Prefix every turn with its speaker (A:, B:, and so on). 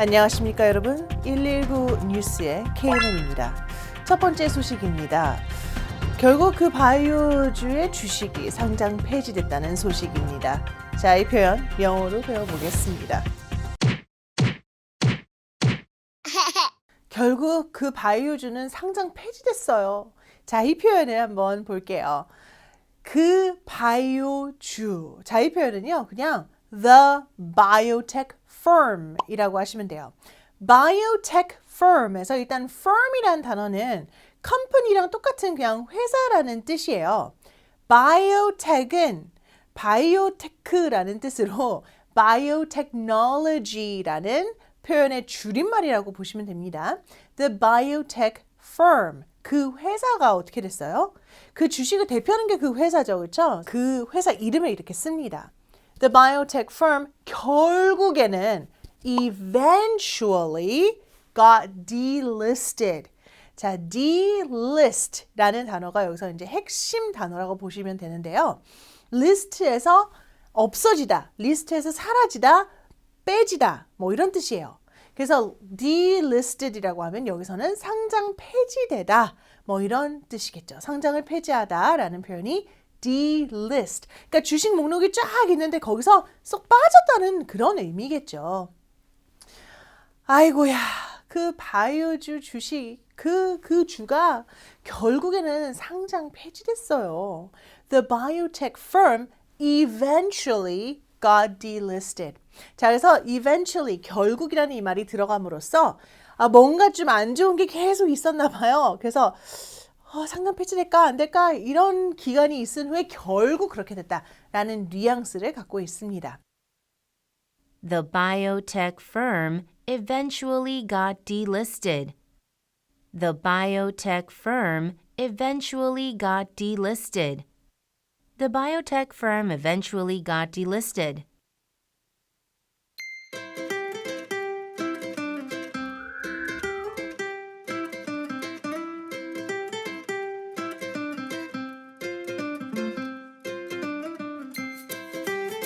A: 안녕하십니까 여러분 119 뉴스의 케이은입니다. 첫 번째 소식입니다. 결국 그 바이오주의 주식이 상장 폐지됐다는 소식입니다. 자, 이 표현 영어로 배워보겠습니다. 결국 그 바이오주는 상장 폐지됐어요. 자, 이 표현을 한번 볼게요. 그 바이오주. 자, 이 표현은요, 그냥 the biotech firm 이라고 하시면 돼요. biotech firm에서 일단 firm이라는 단어는 company랑 똑같은 그냥 회사라는 뜻이에요. biotech은 바이오테크라는 뜻으로 biotechnology라는 표현의 줄임말이라고 보시면 됩니다. The biotech firm. 그 회사가 어떻게 됐어요? 그 주식을 대표하는 게 그 회사죠. 그렇죠? 그 회사 이름을 이렇게 씁니다. The biotech firm 결국에는 eventually got delisted. 자, delist라는 단어가 여기서 이제 핵심 단어라고 보시면 되는데요. 리스트에서 없어지다, 리스트에서 사라지다, 빼지다, 뭐 이런 뜻이에요. 그래서 delisted이라고 하면 여기서는 상장 폐지되다, 뭐 이런 뜻이겠죠. 상장을 폐지하다라는 표현이 delist. 그러니까 주식 목록이 쫙 있는데 거기서 쏙 빠졌다는 그런 의미겠죠. 아이고야, 그 바이오주 주식, 그, 그 주가 결국에는 상장 폐지됐어요. The biotech firm eventually got delisted. 자, 그래서 eventually, 결국이라는 이 말이 들어감으로써 아, 뭔가 좀 안 좋은 게 계속 있었나 봐요. 그래서 어, 상장 폐지될까 안 될까 이런 기간이 있은 후에 결국 그렇게 됐다라는 뉘앙스를 갖고 있습니다.
B: The biotech firm eventually got delisted. The biotech firm eventually got delisted. The biotech firm eventually got delisted.